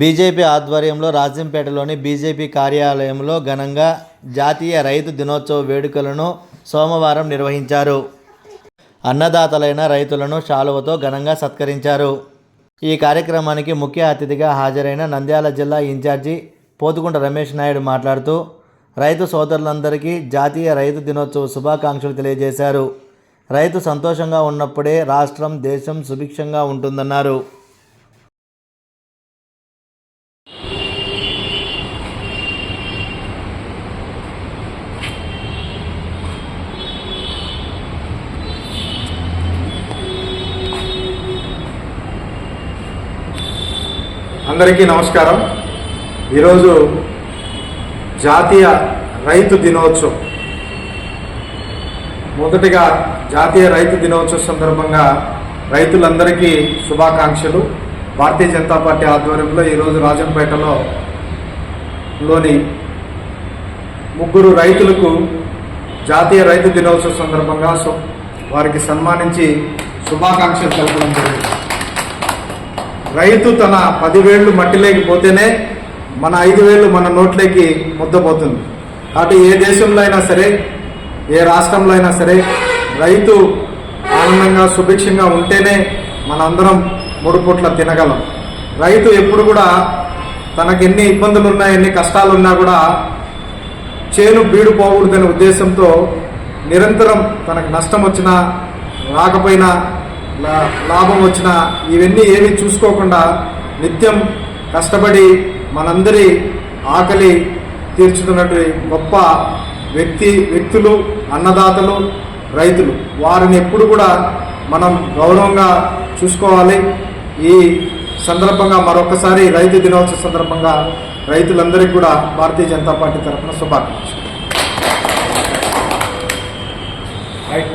BJP ఆధ్వర్యంలో రాజంపేటలోని BJP కార్యాలయంలో ఘనంగా జాతీయ రైతు దినోత్సవ వేడుకలను సోమవారం నిర్వహించారు. అన్నదాతలైన రైతులను శాలువతో ఘనంగా సత్కరించారు. ఈ కార్యక్రమానికి ముఖ్య అతిథిగా హాజరైన నంద్యాల జిల్లా ఇన్ఛార్జి పోతుకుంట రమేష్ నాయుడు మాట్లాడుతూ రైతు సోదరులందరికీ జాతీయ రైతు దినోత్సవ శుభాకాంక్షలు తెలియజేశారు. రైతు సంతోషంగా ఉన్నప్పుడే రాష్ట్రం దేశం సుభిక్షంగా ఉంటుందన్నారు. అందరికీ నమస్కారం. ఈరోజు జాతీయ రైతు దినోత్సవం. మొదటిగా జాతీయ రైతు దినోత్సవం సందర్భంగా రైతులందరికీ శుభాకాంక్షలు. భారతీయ జనతా పార్టీ ఆధ్వర్యంలో ఈరోజు రాజంపేటలో లోని ముగ్గురు రైతులకు జాతీయ రైతు దినోత్సవం సందర్భంగా వారికి సన్మానించి శుభాకాంక్షలు తెలపడం జరిగింది. రైతు తన పదివేళ్ళు మట్టిలోకి పోతేనే మన ఐదు వేలు మన నోట్లోకి ముద్దపోతుంది. కాబట్టి ఏ దేశంలో అయినా సరే ఏ రాష్ట్రంలో అయినా సరే రైతు ఆనందంగా సుభిక్షంగా ఉంటేనే మనందరం మూడు పూట్ల తినగలం. రైతు ఎప్పుడు కూడా తనకెన్ని ఎన్ని ఇబ్బందులు ఉన్నా ఎన్ని కష్టాలున్నా కూడా చేను బీడు పోకూడదనే ఉద్దేశంతో నిరంతరం తనకు నష్టం వచ్చినా రాకపోయినా లాభం వచ్చినా ఇవన్నీ ఏమి చూసుకోకుండా నిత్యం కష్టపడి మనందరి ఆకలి తీర్చుతున్నటువంటి గొప్ప వ్యక్తి వ్యక్తులు అన్నదాతలు రైతులు. వారిని ఎప్పుడు కూడా మనం గౌరవంగా చూసుకోవాలి. ఈ సందర్భంగా మరొకసారి రైతు దినోత్సవ సందర్భంగా రైతులందరికీ కూడా భారతీయ జనతా పార్టీ తరఫున శుభాకాంక్షలు. రైట్